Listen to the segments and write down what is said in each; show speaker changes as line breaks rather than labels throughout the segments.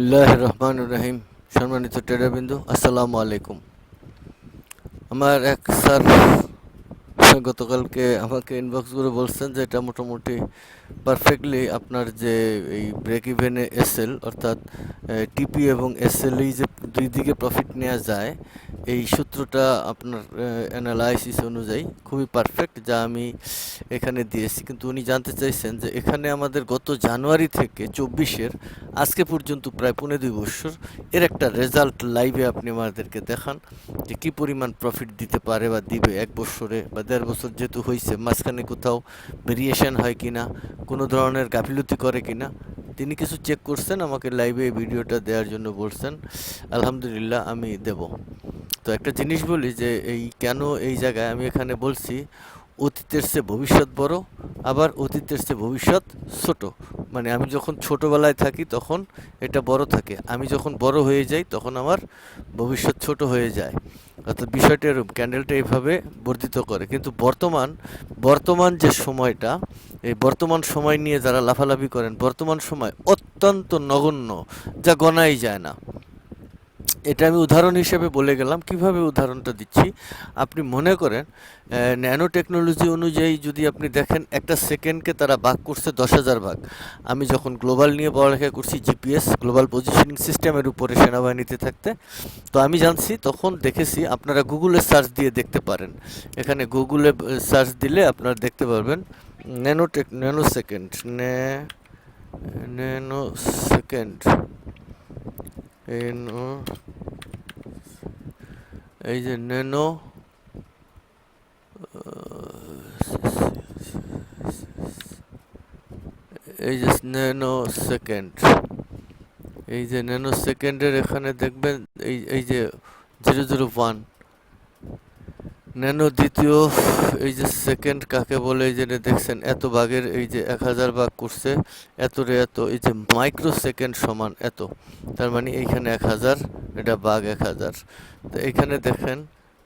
বিসমিল্লাহ রহমান রহিম সম্মানিত টেরাবিন্দু আসসালামু আলাইকুম। আমার এক স্যার গতকালকে আমাকে ইনবক্স করে বলছেন যে এটা মোটামুটি পারফেক্টলি আপনার যে এই ব্রেক ইভেনে এসএল অর্থাৎ টিপি এবং এসএলই যে দুই দিকে প্রফিট নেওয়া যায়, এই সূত্রটা আপনার অ্যানালাইসিস অনুযায়ী খুবই পারফেক্ট যা আমি এখানে দিয়েছি। কিন্তু উনি জানতে চাইছেন যে এখানে আমাদের গত জানুয়ারি থেকে চব্বিশের, আজকে পর্যন্ত প্রায় পনেরো দুই বছর, এর একটা রেজাল্ট লাইভে আপনি আমাদেরকে দেখান যে কী পরিমাণ প্রফিট দিতে পারে বা দিবে এক বছরে বা দেড় বছর যেহেতু হয়েছে মাঝখানে কোথাও ভেরিয়েশন হয় কি না কোনো ধরনের গাফিলতি করে কি না তিনি কিছু চেক করছেন, আমাকে লাইভে এই ভিডিওটা দেওয়ার জন্য বলছেন, আলহামদুলিল্লাহ, আমি দেব। তো একটা জিনিস বলি যে, এই কেন এই জায়গায় আমি এখানে বলছি অতীতের চেয়ে ভবিষ্যৎ বড়, আবার অতীতের চেয়ে ভবিষ্যৎ ছোট। মানে আমি যখন ছোটবেলায় থাকি তখন এটা বড় থাকে। আমি যখন বড় হয়ে যাই তখন আমার ভবিষ্যৎ ছোট হয়ে যায়। অর্থাৎ বিষয়টা এরকম, ক্যান্ডেলটা এইভাবে বর্ধিত করে। কিন্তু বর্তমান বর্তমান যে সময়টা, এই বর্তমান সময় নিয়ে যারা লাফালাফি করেন, বর্তমান সময় অত্যন্ত নগণ্য, যা গণাই যায় না। এটা আমি উদাহরণ হিসেবে বলে গেলাম। কীভাবে উদাহরণটা দিচ্ছি? আপনি মনে করেন ন্যানো টেকনোলজি অনুযায়ী যদি আপনি দেখেন, একটা সেকেন্ডকে তারা ভাগ করছে দশ হাজার ভাগ। আমি যখন গ্লোবাল নিয়ে পড়ালেখা করছি জিপিএস গ্লোবাল পজিশনিং সিস্টেমের উপরে সেনাবাহিনীতে থাকতে, তো আমি জানছি, তখন দেখেছি আপনারা গুগলে সার্চ দিয়ে দেখতে পারেন। এখানে গুগলে সার্চ দিলে আপনারা দেখতে পারবেন nano tech nano second nano second nano এই যে ন্যানো এই যে ন্যানো সেকেন্ড, এই যে ন্যানো সেকেন্ডের এখানে দেখবেন এই এই যে জিরো জিরো ওয়ান ন্যানো দ্বিতীয়, এই যে সেকেন্ড কাকে বলে এই যে দেখছেন, এত ভাগের এই যে এক হাজার ভাগ করছে, এত রে এত, এই যে মাইক্রো সেকেন্ড সমান এত, তার মানে এইখানে এক হাজার এটা বাঘ এক হাজার। তো এখানে দেখেন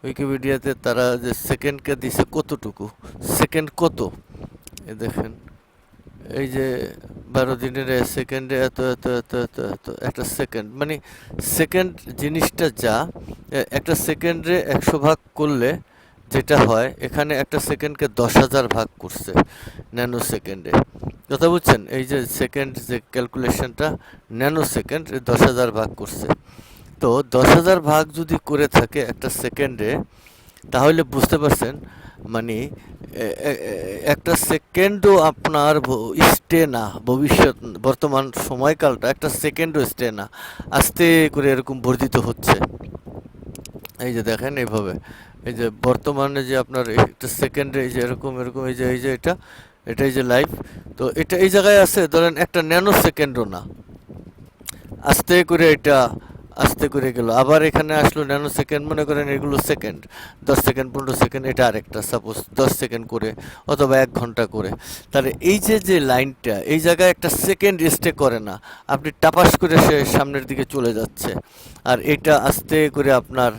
উইকিপিডিয়াতে তারা যে সেকেন্ডকে দিছে কতটুকু? সেকেন্ড কত? এ দেখেন, এই যে বারো দিনের সেকেন্ডে এত এত এত এত এত, একটা সেকেন্ড মানে সেকেন্ড জিনিসটা যা একটা সেকেন্ডে একশো ভাগ করলে যেটা হয়, এখানে একটা সেকেন্ডকে দশ হাজার ভাগ করছে ন্যানো সেকেন্ডে কথা বুঝছেন? এই যে সেকেন্ড যে ক্যালকুলেশনটা ন্যানো সেকেন্ড দশ হাজার ভাগ করছে। তো দশ হাজার ভাগ যদি করে থাকে একটা সেকেন্ডে তাহলে বুঝতে পারছেন মানে একটা সেকেন্ডও আপনার স্টে না, ভবিষ্যৎ, বর্তমান সময়কালটা একটা সেকেন্ডও স্টে না, আস্তে করে এরকম বর্ধিত হচ্ছে। এই যে দেখেন এইভাবে, এই যে বর্তমানে যে আপনার একটা সেকেন্ডে এই যে এরকম এরকম, এই যে এই যে এটা এটা এই যে লাইফ তো এটা এই জায়গায় আছে, ধরেন একটা ন্যানো সেকেন্ডও না। আস্তে করে এটা আস্তে করে গেল। আবার এখানে আসলো ন্যানো সেকেন্ড মনে করেন এগুলো সেকেন্ড দশ সেকেন্ড পনেরো সেকেন্ড এটা আরেকটা সাপোজ দশ সেকেন্ড করে অথবা এক ঘণ্টা করে। তাহলে এই যে যে লাইনটা, এই জায়গায় একটা সেকেন্ড স্টে করে না, আপনি টাপাস করে সে সামনের দিকে চলে যাচ্ছে, আর এটা আস্তে করে আপনার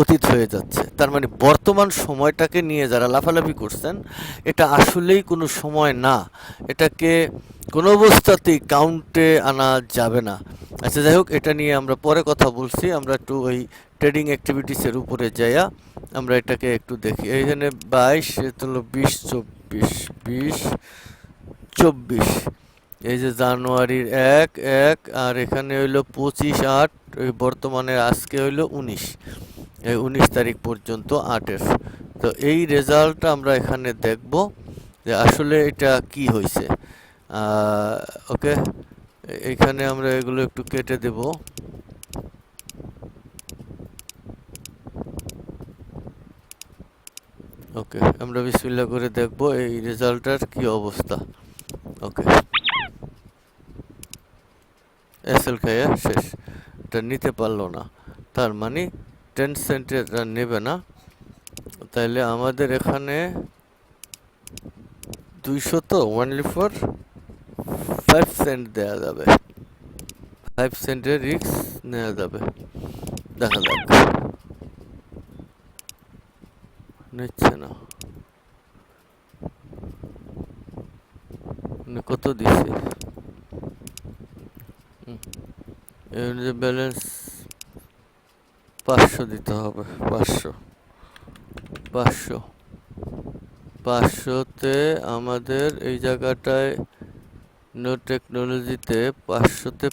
অতীত হয়ে যাচ্ছে। তার মানে বর্তমান সময়টাকে নিয়ে যারা লাফালাফি করছেন, এটা আসলেই কোনো সময় না। এটাকে কোনো অবস্থাতেই কাউন্টে আনা যাবে না। আচ্ছা যাই হোক, এটা নিয়ে আমরা পরে কথা বলছি, আমরা একটু ওই ট্রেডিং অ্যাক্টিভিটিসের উপরে যাইয়া আমরা এটাকে একটু দেখি। এইখানে বাইশ হলো বিশ, চব্বিশ বিশ, চব্বিশ। এই যে জানুয়ারির এক এক, আর এখানে হইল পঁচিশ, আট ওই বর্তমানে আজকে হইল উনিশ। এই উনিশ তারিখ পর্যন্ত আটের। তো এই রেজাল্টটা আমরা এখানে দেখব যে আসলে এটা কি হয়েছে ওকে? এখানে আমরা এগুলো একটু কেটে দেব। ওকে আমরা বিসমিল্লা করে দেখব এই রেজাল্টটার কি অবস্থা। ওকে এসএল খাইয়া শেষ। এটা নিতে পারল না। তার মানে টেন সেন্টের নেবে না। তাইলে আমাদের এখানে দুইশো তো ওয়ানলি ফর ফাইভ সেন্ট দেওয়া যাবে। ফাইভ সেন্টের রিক্স নেওয়া যাবে। দেখা যাক। নিচ্ছে না। কত দিছে? ইউনিট ব্যালেন্স পাঁচশো দিতে হবে, পাঁচশো। পাঁচশো। পাঁচশোতে আমাদের এই জায়গাটায় নো টেকনোলজিতে পাঁচশোতে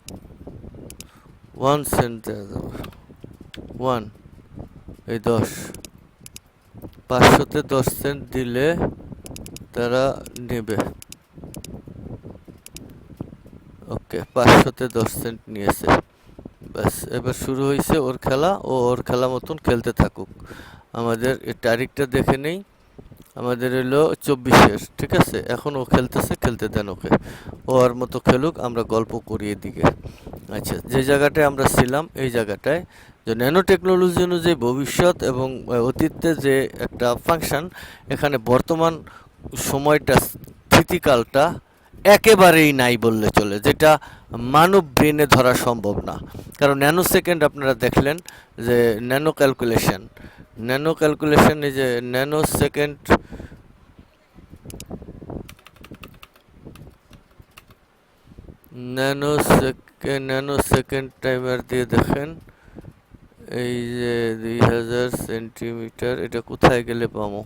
ওয়ান সেন্ট দেওয়া যাবে। ওয়ান এই দশ। পাঁচশোতে দশ সেন্ট দিলে তারা নেবে। ওকে, পাঁচশোতে দশ সেন্ট নিয়েছে। ব্যাস, এবার শুরু হয়েছে ওর খেলা ও ওর খেলা মতন খেলতে থাকুক। আমাদের তারিখটা দেখে নেই। আমাদের হলো চব্বিশের, ঠিক আছে? এখন ও খেলতেছে, খেলতে দেন ওকে। ও ওর মতো খেলুক, আমরা গল্প করি এদিকে। আচ্ছা যে জায়গাটায় আমরা ছিলাম, এই জায়গাটায় যে ন্যানো টেকনোলজি অনুযায়ী ভবিষ্যৎ এবং অতীতে যে একটা ফাংশন এখানে বর্তমান সময়টা, স্থিতিকালটা একেবারেই নাই বললে চলে, যেটা মানব ব্রেনে ধরা সম্ভব না। কারণ ন্যানো সেকেন্ড আপনারা দেখলেন যে ন্যানো ক্যালকুলেশন ন্যানো ক্যালকুলেশন এই যে nano second nano second nano second timer দিয়ে দেখেন। এই যে দুই হাজার সেন্টিমিটার, এটা কোথায় গেলে পাবো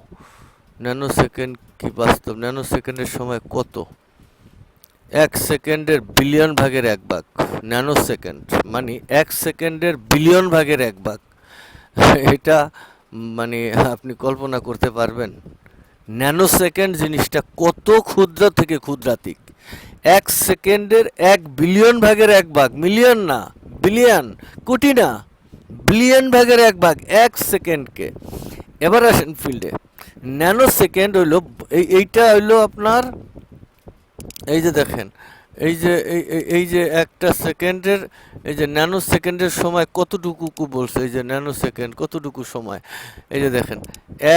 ন্যানো সেকেন্ড কি বাস্তব? ন্যানো সেকেন্ডের সময় কত? এক সেকেন্ডের বিলিয়ন ভাগের এক ভাগ। ন্যানো সেকেন্ড মানে এক সেকেন্ডের বিলিয়ন ভাগের এক ভাগ। এটা মানে আপনি কল্পনা করতে পারবেন। ন্যানো সেকেন্ড জিনিসটা কত ক্ষুদ্র থেকে ক্ষুদ্রাতিক এক সেকেন্ডের এক বিলিয়ন ভাগের এক ভাগ। মিলিয়ন না, বিলিয়ন, কোটি না। বিলিয়ন ভাগের এক ভাগ, এক সেকেন্ডকে। এবার আসেন ফিল্ডে। ন্যানো সেকেন্ড হইল, এই, এইটা হইল আপনার, এই যে দেখেন, এই যে এই যে একটা সেকেন্ডের, এই যে ন্যানো সেকেন্ডের সময় কতটুকু বলছে, এই যে ন্যানো সেকেন্ড, কতটুকু সময়? এই যে দেখেন,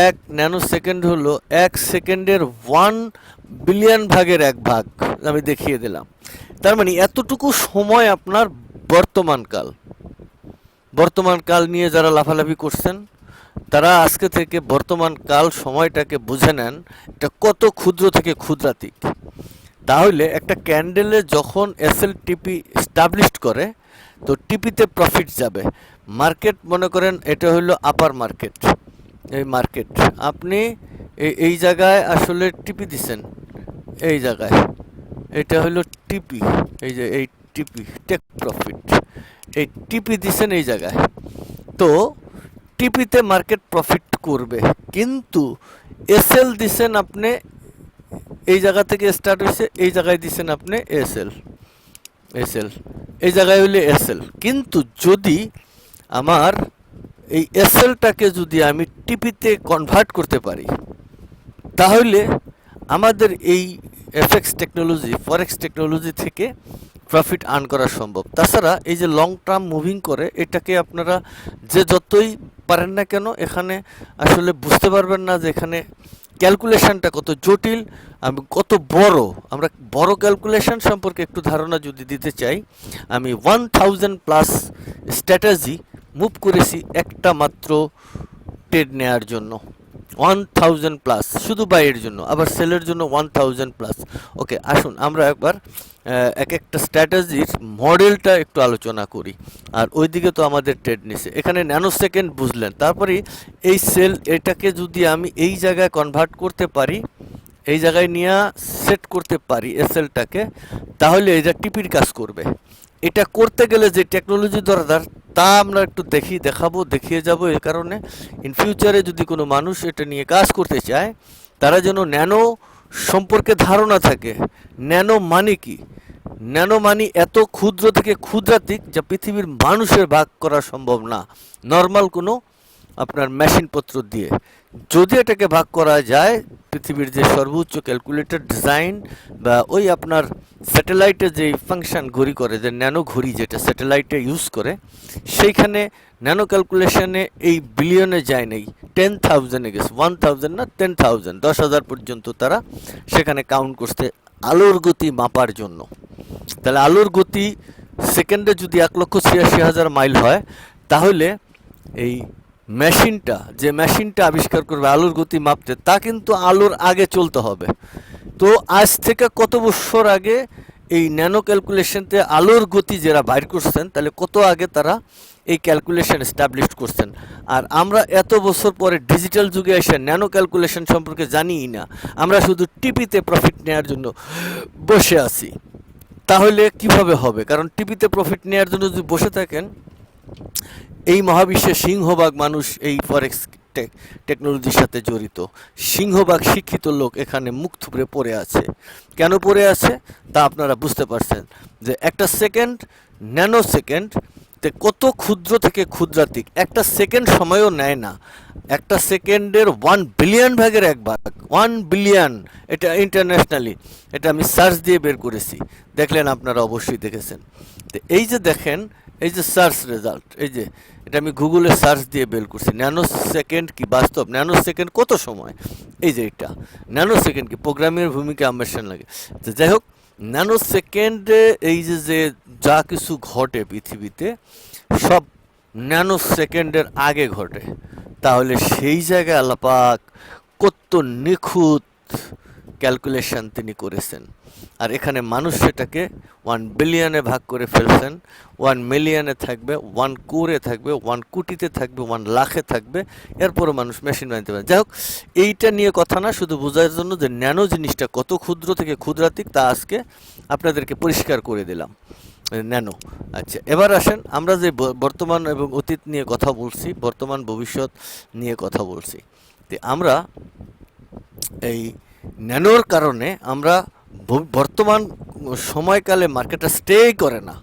এক ন্যানো সেকেন্ড হলো, এক সেকেন্ডের ওয়ান বিলিয়ন ভাগের এক ভাগ, আমি দেখিয়ে দিলাম। তার মানে এতটুকু সময় আপনার বর্তমান কাল বর্তমান কাল নিয়ে যারা লাফালাফি করছেন, তারা আজকে থেকে বর্তমান কাল সময়টাকে বুঝে নেন এটা কত ক্ষুদ্র থেকে ক্ষুদ্রাতিক। তাহলে একটা ক্যান্ডেলে যখন এস এল টিপি স্টাবলিশ করে, তো টিপিতে প্রফিট যাবে। মার্কেট মনে করেন এটা হলো আপার মার্কেট এই মার্কেট আপনি এই এই জায়গায় আসলে টিপি দিছেন। এই জায়গায়। এটা হলো টিপি এই যে এই টিপি টেক প্রফিট এই টিপি দিছেন এই জায়গায়। তো টিপিতে মার্কেট প্রফিট করবে। কিন্তু এসএল দিছেন আপনি, এই জায়গা থেকে স্টার্ট হয়েছে এই জায়গায় দিছেন আপনি এসএল এসএল এই জায়গায় হইলে এসএল কিন্তু যদি আমার এই এসএলটাকে যদি আমি টিপিতে কনভার্ট করতে পারি, তাহলে আমাদের এই এফএক্স টেকনোলজি ফরেক্স টেকনোলজি থেকে প্রফিট আর্ন করা সম্ভব। তাছাড়া এই যে লং টার্ম মুভিং করে, এটাকে আপনারা যে যতই পারেন না কেন, এখানে আসলে বুঝতে পারবেন না যে এখানে ক্যালকুলেশনটা কত জটিল আমি কত বড়। আমরা বড় ক্যালকুলেশন সম্পর্কে একটু ধারণা যদি দিতে চাই, আমি one thousand plus strategy move করেছি একটা মাত্র ট্রেড নেয়ার জন্য। ওয়ান থাউজেন্ড প্লাস শুধু বাইয়ের জন্য, আবার সেলের জন্য ওয়ান থাউজেন্ড প্লাস ওকে আসুন, আমরা একবার এক একটা স্ট্র্যাটাজির মডেলটা একটু আলোচনা করি। আর ওইদিকে তো আমাদের ট্রেড নিছে। এখানে ন্যানো সেকেন্ড বুঝলেন। তারপরে এই সেল এটাকে যদি আমি এই জায়গায় কনভার্ট করতে পারি, এই জায়গায় নিয়ে সেট করতে পারি এসএলটাকে তাহলে এটা টিপির কাজ করবে। এটা করতে গেলে যে টেকনোলজি দরকার, তা আমরা একটু দেখি, দেখাবো, দেখিয়ে যাব এই কারণে। ইন ফিউচারে যদি কোনো মানুষ এটা নিয়ে কাজ করতে চায়, তারা যেন ন্যানো সম্পর্কে ধারণা থাকে। ন্যানো মানে কি? ন্যানো মানি এত ক্ষুদ্র থেকে ক্ষুদ্রাতিক যা পৃথিবীর মানুষের ভাগ করা সম্ভব না। নর্মাল কোনো আপনার মেশিনপত্র দিয়ে। যদি এটাকে ভাগ করা যায়, পৃথিবীর যে সর্বোচ্চ ক্যালকুলেটর ডিজাইন বা ওই আপনার স্যাটেলাইটে যে ফাংশন ঘড়ি করে, যে ন্যানো ঘড়ি যেটা স্যাটেলাইটে ইউজ করে, সেইখানে ন্যানো ক্যালকুলেশনে এই বিলিয়নে যায় নেই। টেন থাউজেন্ডে গেছে। ওয়ান থাউজেন্ড না টেন থাউজেন্ড দশ হাজার পর্যন্ত তারা সেখানে কাউন্ট করতে আলোর গতি মাপার জন্য। তাহলে আলোর গতি সেকেন্ডে যদি এক লক্ষ ছিয়াশি হাজার মাইল হয়, তাহলে এই মেশিনটা যে মেশিনটা আবিষ্কার করবে আলোর গতি মাপতে, তা কিন্তু আলোর আগে চলতে হবে। তো আজ থেকে কত বছর আগে এই ন্যানো ক্যালকুলেশনতে আলোর গতি যারা বাইর করছেন, তাহলে কত আগে তারা এই ক্যালকুলেশন এস্টাবলিশ করছেন? আর আমরা এত বছর পরে ডিজিটাল যুগে এসে ন্যানো ক্যালকুলেশন সম্পর্কে জানিই না। আমরা শুধু টিপিতে প্রফিট নেওয়ার জন্য বসে আছি। তাহলে কীভাবে হবে? কারণ টিভিতে প্রফিট নেওয়ার জন্য যদি বসে থাকেন, এই মহাবিশ্বের সিংহভাগ মানুষ এই ফরেক্স টেকনোলজির সাথে জড়িত। সিংহভাগ শিক্ষিত লোক এখানে মুখ থুবড়ে পড়ে আছে। কেন পড়ে আছে? তা আপনারা বুঝতে পারছেন যে একটা সেকেন্ড ন্যানো সেকেন্ড তে কত ক্ষুদ্র থেকে ক্ষুদ্রাতিক একটা সেকেন্ড সময়ও নেয় না। একটা সেকেন্ডের ওয়ান বিলিয়ন ভাগের এক ভাগ ওয়ান বিলিয়ন এটা ইন্টারন্যাশনালি এটা আমি সার্চ দিয়ে বের করেছি। দেখলেন আপনারা অবশ্যই দেখেছেন। তো এই যে দেখেন এই যে সার্চ রেজাল্ট এই যে, এটা আমি গুগলে সার্চ দিয়ে বের করছি। ন্যানো সেকেন্ড কি বাস্তব? ন্যানো সেকেন্ড কত সময়? এই যে এটা। ন্যানো সেকেন্ড কি প্রোগ্রামের ভূমিকা আম্বেশন লাগে। তো যাই হোক ন্যানো সেকেন্ডে এই যে যে যা কিছু ঘটে পৃথিবীতে, সব ন্যানো সেকেন্ডের আগে ঘটে। তাহলে সেই জায়গায় আল্লাপাক কত নিখুঁত ক্যালকুলেশন তিনি করেছেন। আর এখানে মানুষ সেটাকে ওয়ান বিলিয়নে ভাগ করে ফেলছেন ওয়ান মিলিয়নে থাকবে ওয়ান কোরে থাকবে ওয়ান কোটিতে থাকবে ওয়ান লাখে থাকবে, এরপরও মানুষ মেশিন বানাতে পারে যাই হোক, এইটা নিয়ে কথা না, শুধু বোঝার জন্য যে ন্যানো জিনিসটা কত ক্ষুদ্র থেকে ক্ষুদ্রাতিক তা আজকে আপনাদেরকে পরিষ্কার করে দিলাম। ন্যানো। আচ্ছা এবার আসেন, আমরা যে বর্তমান এবং অতীত নিয়ে কথা বলছি, বর্তমান ভবিষ্যৎ নিয়ে কথা বলছি। তো আমরা এই ন্যানোর কারণে আমরা বর্তমান সময়কালে মার্কেটটা স্টে করে না।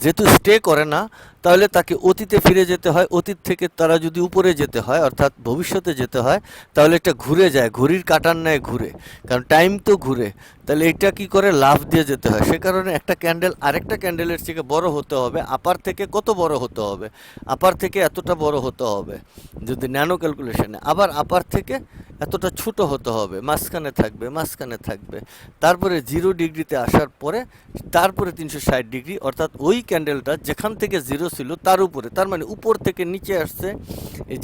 যেহেতু স্টে করে না তাহলে তাকে অতীতে ফিরে যেতে হয়। অতীত থেকে তারা যদি উপরে যেতে হয়, অর্থাৎ ভবিষ্যতে যেতে হয়, তাহলে এটা ঘুরে যায় ঘড়ির কাটার ন্যায় ঘুরে। কারণ টাইম তো ঘুরে। তাহলে এটা কি করে? লাভ দিয়ে যেতে হয়। সে কারণে একটা ক্যান্ডেল আরেকটা ক্যান্ডেলের থেকে বড় হতে হবে। আপার থেকে কত বড় হতে হবে? আপার থেকে এতটা বড় হতে হবে। যদি ন্যানো ক্যালকুলেশনে আবার আপার থেকে এতটা ছোট হতে হবে। মাঝখানে থাকবে মাঝখানে থাকবে। তারপরে জিরো ডিগ্রিতে আসার পরে, তারপরে তিনশো ষাট ডিগ্রি অর্থাৎ ওই ক্যান্ডেলটা যেখান থেকে জিরো ছিল, তার উপরে। তার মানে উপর থেকে নিচে আসছে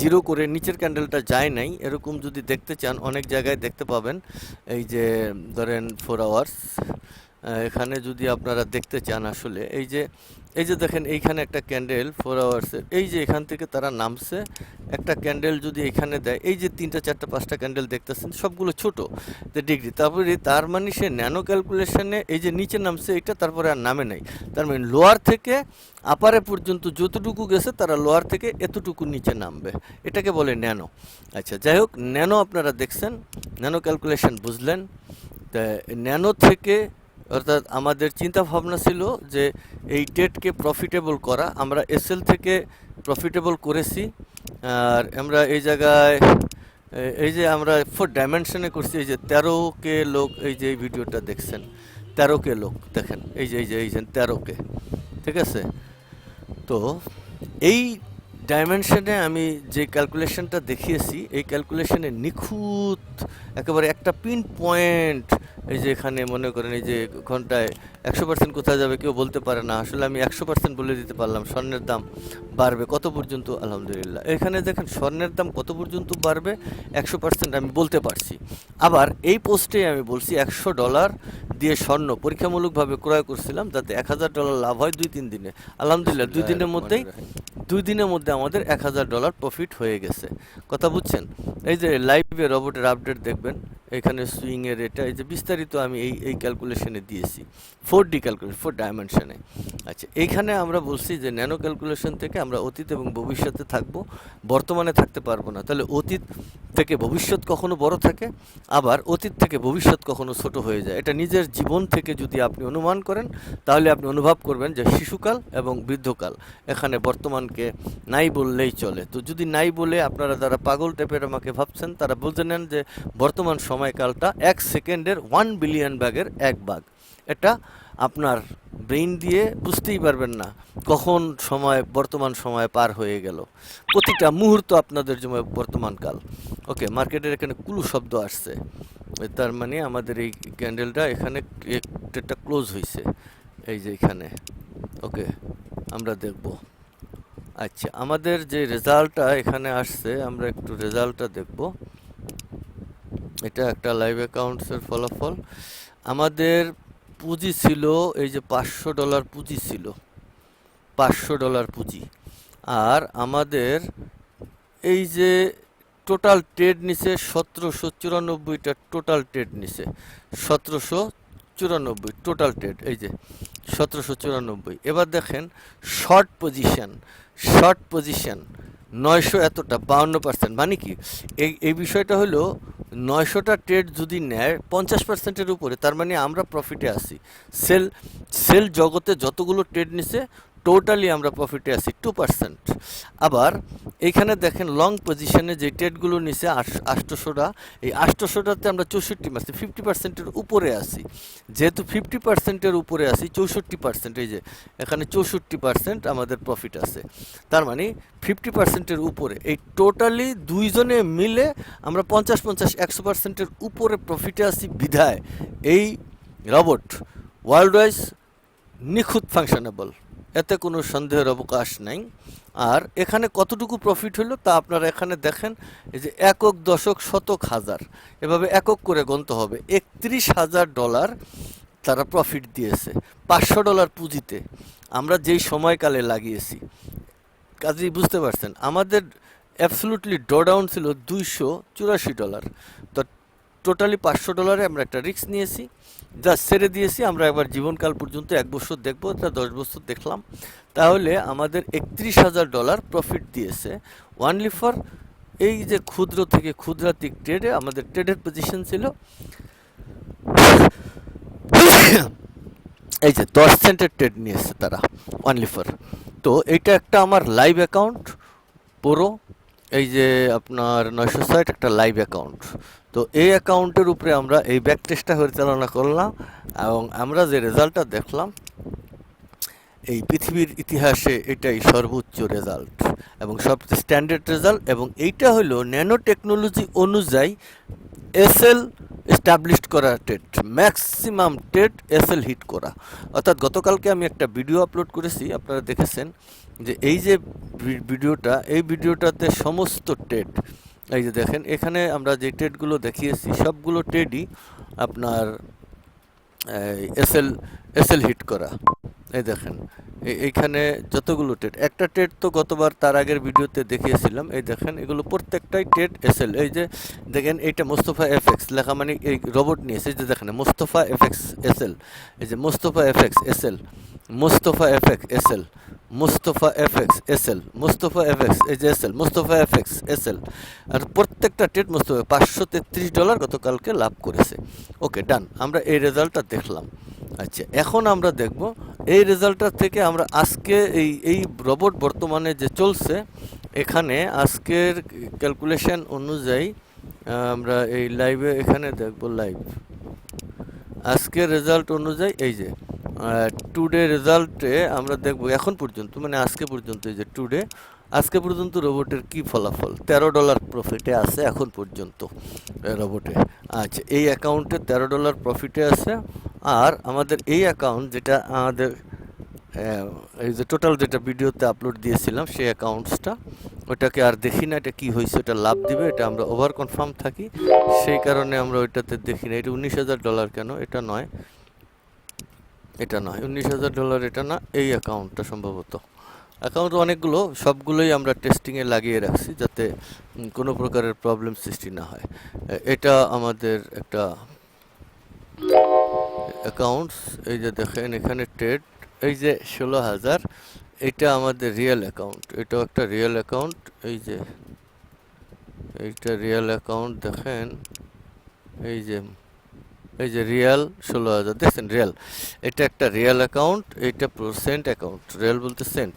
জিরো করে নিচের ক্যান্ডেলটা যায় নাই। এরকম যদি দেখতে চান, অনেক জায়গায় দেখতে পাবেন। এই যে, ধরেন ফোর আওয়ার্স এখানে যদি আপনারা দেখতে চান আসলে, এই যে এই যে দেখেন এইখানে একটা ক্যান্ডেল ফোর আওয়ার্সের এই যে এখান থেকে তারা নামছে, একটা ক্যান্ডেল যদি এখানে দেয়, এই যে তিনটা, চারটা, পাঁচটা ক্যান্ডেল দেখতেছেন, সবগুলো ছোট তো ডিগ্রি তারপরে তার মানে সে ন্যানো ক্যালকুলেশনে এই যে নিচে নামছে, এটা তারপরে আর নামে নাই, তার মানে লোয়ার থেকে আপারে পর্যন্ত যতটুকু গেছে, তারা লোয়ার থেকে এতটুকু নিচে নামবে, এটাকে বলে ন্যানো আচ্ছা যাই হোক ন্যানো আপনারা দেখছেন ন্যানো ক্যালকুলেশন বুঝলেন, তা ন্যানো থেকে অর্থাৎ আমাদের চিন্তা ভাবনা ছিল যে এই টেটকে প্রফিটেবল করা। আমরা এসএল থেকে প্রফিটেবল করেছি। আর আমরা এই জায়গায় এই যে আমরা ফোর ডাইমেনশনে করছি, এই যে তেরো কে লোক এই যে এই ভিডিওটা দেখছেন তেরো কে লোক দেখেন, এই যে এই যে এই যে তেরো কে ঠিক আছে? তো এই ডাইমেনশনে আমি যে ক্যালকুলেশনটা দেখিয়েছি, এই ক্যালকুলেশনে নিখুঁত একেবারে একটা পিন পয়েন্ট এই যে এখানে মনে করেন এই যে ঘন্টায় একশো পার্সেন্ট কোথায় যাবে কেউ বলতে পারে না। আসলে আমি একশো পার্সেন্ট বলে দিতে পারলাম স্বর্ণের দাম। বাড়বে কত পর্যন্ত? আলহামদুলিল্লাহ। এখানে দেখেন স্বর্ণের দাম কত পর্যন্ত বাড়বে? একশো পার্সেন্ট আমি বলতে পারছি। আবার এই পোস্টে আমি বলছি একশো ডলার দিয়ে স্বর্ণ পরীক্ষামূলকভাবে ক্রয় করছিলাম যাতে এক হাজার ডলার লাভ হয় দুই তিন দিনে। আলহামদুলিল্লাহ দুই দিনের মধ্যেই দুই দিনের মধ্যে আমাদের এক হাজার ডলার প্রফিট হয়ে গেছে। কথা বুঝছেন? এই যে লাইভে রোবটের আপডেট দেখবেন এখানে সুইংয়ের এটা এই যে বিস্তারিত আমি এই এই ক্যালকুলেশনে দিয়েছি। ফোর ডি ক্যালকুলেশন ফোর ডাইমেনশনে আচ্ছা এইখানে আমরা বলছি যে ন্যানো ক্যালকুলেশন থেকে আমরা অতীত এবং ভবিষ্যতে থাকব, বর্তমানে থাকতে পারব না। তাহলে অতীত থেকে ভবিষ্যৎ কখনো বড় থাকে, আবার অতীত থেকে ভবিষ্যৎ কখনো ছোট হয়ে যায়। এটা নিজের জীবন থেকে যদি আপনি অনুমান করেন, তাহলে আপনি অনুভব করবেন যে শিশুকাল এবং বৃদ্ধকাল এখানে বর্তমানকে নাই বললেই চলে। তো যদি নাই বলে আপনারা যারা পাগল টাইপের আমাকে ভাবছেন, তারা বলতে নেন যে বর্তমান সময়কালটা এক সেকেন্ডের ওয়ান বিলিয়ন ব্যাগের এক ভাগ এটা আপনার ব্রেইন দিয়ে বুঝতেই পারবেন না কখন সময়, বর্তমান সময় পার হয়ে গেল। প্রতিটা মুহূর্ত আপনাদের জন্য বর্তমানকাল ওকে, মার্কেটের এখানে কুলু শব্দ আসছে। তার মানে আমাদের এই ক্যান্ডেলটা এখানে একটা ক্লোজ হয়েছে এই যে এখানে। ওকে, আমরা দেখব। আচ্ছা আমাদের যে রেজাল্টটা এখানে আসছে, আমরা একটু রেজাল্টটা দেখব। এটা একটা লাইভ অ্যাকাউন্টসের ফলাফল। আমাদের পুঁজি ছিল, এই যে পাঁচশো ডলার পুঁজি ছিল, পাঁচশো ডলার পুঁজি। আর আমাদের এই যে টোটাল ট্রেড নিছে সতেরোশো চুরানব্বইটা টোটাল ট্রেড নিছে। সতেরোশো চুরানব্বই টোটাল ট্রেড এই যে সতেরোশো চুরানব্বই। এবার দেখেন শর্ট পজিশন শর্ট পজিশন নয়শো এতটা, বাউন্ন পার্সেন্ট মানে কি? এই এই বিষয়টা হলো নয়শোটা ট্রেড যদি নেয় পঞ্চাশ পার্সেন্টের উপরে, তার মানে আমরা প্রফিটে আসি সেল সেল জগতে যতগুলো ট্রেড নিছে টোটালি আমরা প্রফিটে আছি টু পার্সেন্ট আবার এইখানে দেখেন লং পজিশনে যে ট্রেডগুলো নিছে আষ্টশোটা এই আষ্টশোটাতে আমরা চৌষট্টি মাসে ফিফটি পার্সেন্টের উপরে আছি। যেহেতু ফিফটি পার্সেন্টের উপরে আছি, চৌষট্টি পার্সেন্ট এই যে, এখানে চৌষট্টি পার্সেন্ট আমাদের প্রফিট আছে। তার মানে ফিফটি পার্সেন্টের উপরে, এই টোটালি দুইজনে মিলে আমরা পঞ্চাশ পঞ্চাশ একশো পার্সেন্টের উপরে প্রফিটে আছি বিধায়। এই রবট ওয়ার্ল্ড ওয়াইজ নিখুঁত ফাংশনেবল এতে কোনো সন্দেহের অবকাশ নাই। আর এখানে কতটুকু প্রফিট হলো তা আপনারা এখানে দেখেন, এই যে একক দশক শতক হাজার। এভাবে একক করে গণতে হবে। একত্রিশ হাজার ডলার তারা প্রফিট দিয়েছে, পাঁচশো ডলার পুঁজিতে। আমরা যেই সময়কালে লাগিয়েছি, কাজেই বুঝতে পারছেন, আমাদের অ্যাবসলুটলি ডাউন ছিল দুইশো চুরাশি ডলার। তো টোটালি পাঁচশো ডলারে আমরা একটা রিস্ক নিয়েছি। যা ছেড়ে দিয়েছি, আমরা একবার জীবনকাল পর্যন্ত এক বছর দেখব, তা দশ বছর দেখলাম। তাহলে আমাদের একত্রিশ হাজার ডলার প্রফিট দিয়েছে। ওয়ানলি ফর এই যে ক্ষুদ্র থেকে ক্ষুদ্রাতিক ট্রেডে আমাদের ট্রেডের পজিশন ছিল। এই যে দশ সেন্টের ট্রেড নিয়েছে তারা ওয়ানলি ফর তো এইটা একটা আমার লাইভ অ্যাকাউন্ট পুরো। এই যে আপনার নয়শো ষাট একটা লাইভ অ্যাকাউন্ট তো এই অ্যাকাউন্টের উপরে আমরা এই ব্যাক টেস্টটা পরিচালনা করলাম এবং আমরা যে রেজাল্টটা দেখলাম, এই পৃথিবীর ইতিহাসে এটাই সর্বোচ্চ রেজাল্ট এবং সবচেয়ে স্ট্যান্ডার্ড রেজাল্ট এবং এইটা হলো ন্যানো টেকনোলজি অনুযায়ী এসএল এস্টাবলিশড করা টেট, ম্যাক্সিমাম টেট এসএল হিট করা। অর্থাৎ গতকালকে আমি একটা ভিডিও আপলোড করেছি, আপনারা দেখেছেন যে এই যে ভিডিওটা, এই ভিডিওটাতে সমস্ত টেট এই যে দেখেন, এখানে আমরা যে টেটগুলো দেখিয়েছি, সবগুলো টেডই আপনার এসএল এসএল হিট করা। এই দেখেন এইখানে যতগুলো টেট একটা টেট তো গতবার তার আগের ভিডিওতে দেখিয়েছিলাম, এই দেখেন, এগুলো প্রত্যেকটাই টেট এসএল। এই যে দেখেন, এইটা মোস্তফা এফএক্স লেখা মানে এই রোবট নিয়েছে যে দেখেন, মোস্তফা এফএক্স এসএল, এই যে Mostafa FX SL. Mostafa FX SL Mostafa FX SL Mostafa FX এই যে এসএল মোস্তফা এফএক্স এসএল আর প্রত্যেকটা টেট মুস্তফা পাঁচশো তেত্রিশ ডলার গতকালকে লাভ করেছে। ওকে ডান আমরা এই রেজাল্টটা দেখলাম। আচ্ছা এখন আমরা দেখব, এই রেজাল্টটা থেকে আমরা আজকে এই এই রোবট বর্তমানে যে চলছে, এখানে আজকের ক্যালকুলেশন অনুযায়ী আমরা এই লাইভে এখানে দেখব লাইভ আজকের রেজাল্ট অনুযায়ী এই যে টুডে রেজাল্টে আমরা দেখব এখন পর্যন্ত মানে আজকে পর্যন্ত এই যে টুডে আজকে পর্যন্ত রোবটের কি ফলাফল? তেরো ডলার প্রফিটে আছে এখন পর্যন্ত রোবটে। আচ্ছা এই অ্যাকাউন্টে তেরো ডলার প্রফিটে আছে, আর আমাদের এই অ্যাকাউন্ট যেটা আমাদের এই যে টোটাল যেটা ভিডিওতে আপলোড দিয়েছিলাম, সেই অ্যাকাউন্টসটা ওটাকে আর দেখি না, এটা কী হয়েছে এটা লাভ দিবে, এটা আমরা ওভার কনফার্ম থাকি। সেই কারণে আমরা ওইটাতে দেখি না। এটা উনিশ হাজার ডলার কেন? এটা নয়। এটা নয়। উনিশ হাজার ডলার এটা না, এই অ্যাকাউন্টটা সম্ভবত। অ্যাকাউন্ট অনেকগুলো, সবগুলোই আমরা টেস্টিংয়ে লাগিয়ে রাখছি যাতে কোনো প্রকারের প্রবলেম সৃষ্টি না হয়। এটা আমাদের একটা অ্যাকাউন্টস এই যে দেখেন, এখানে ট্রেড এই যে ষোলো হাজার, এটা আমাদের রিয়েল অ্যাকাউন্ট এটাও একটা রিয়েল অ্যাকাউন্ট এই যে, এইটা রিয়েল অ্যাকাউন্ট দেখেন, এই যে এই যে রিয়াল ষোলো হাজার, দেখছেন রিয়াল এটা একটা রিয়াল অ্যাকাউন্ট এইটা সেন্ট অ্যাকাউন্ট রিয়াল বলতে সেন্ট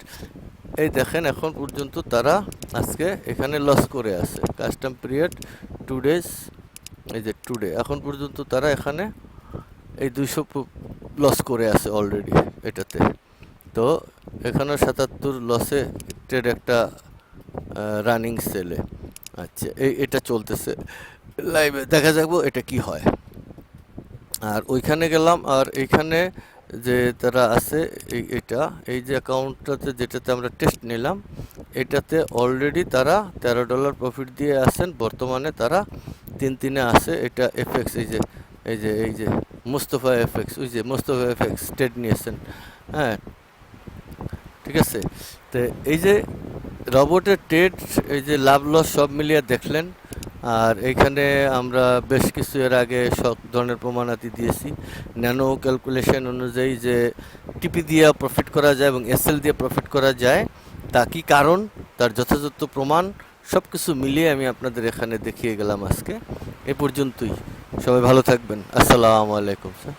এই দেখেন এখন পর্যন্ত তারা আজকে এখানে লস করে আছে কাস্টম পিরিয়ড টু ডেজ এই যে টুডে এখন পর্যন্ত তারা এখানে এই দুইশো লস করে আছে অলরেডি এটাতে। তো এখানে সাতাত্তর লসে ট্রেড একটা রানিং সেলে আচ্ছা এই, এটা চলতেছে। লাইভে দেখা যাব এটা কি হয়। আর ওইখানে গেলাম, আর এইখানে যে তারা আছে, এই, এটা, এই যে অ্যাকাউন্টটাতে যেটাতে আমরা টেস্ট নিলাম, এটাতে অলরেডি তারা তেরো ডলার প্রফিট দিয়ে আছেন, বর্তমানে তারা তিন তিনে আসে এটা এফএক্স এই যে এই যে এই যে মোস্তফা এফএক্স ওই যে মোস্তফা এফএক্স ট্রেড নিয়েছেন হ্যাঁ ঠিক আছে? তো এই যে রবটের ট্রেড এই যে লাভ লস সব মিলিয়ে দেখলেন, আর এইখানে আমরা বেশ কিছু এর আগে সব ধরনের প্রমাণাতি দিয়েছি। ন্যানো ক্যালকুলেশন অনুযায়ী যে টিপি দিয়ে প্রফিট করা যায় এবং এসএল দিয়ে প্রফিট করা যায়, তা কি কারণ? তার যথাযথ প্রমাণ সব কিছু মিলিয়ে আমি আপনাদের এখানে দেখিয়ে গেলাম আজকে। এ পর্যন্তই। সবাই ভালো থাকবেন। আসসালামু আলাইকুম স্যার।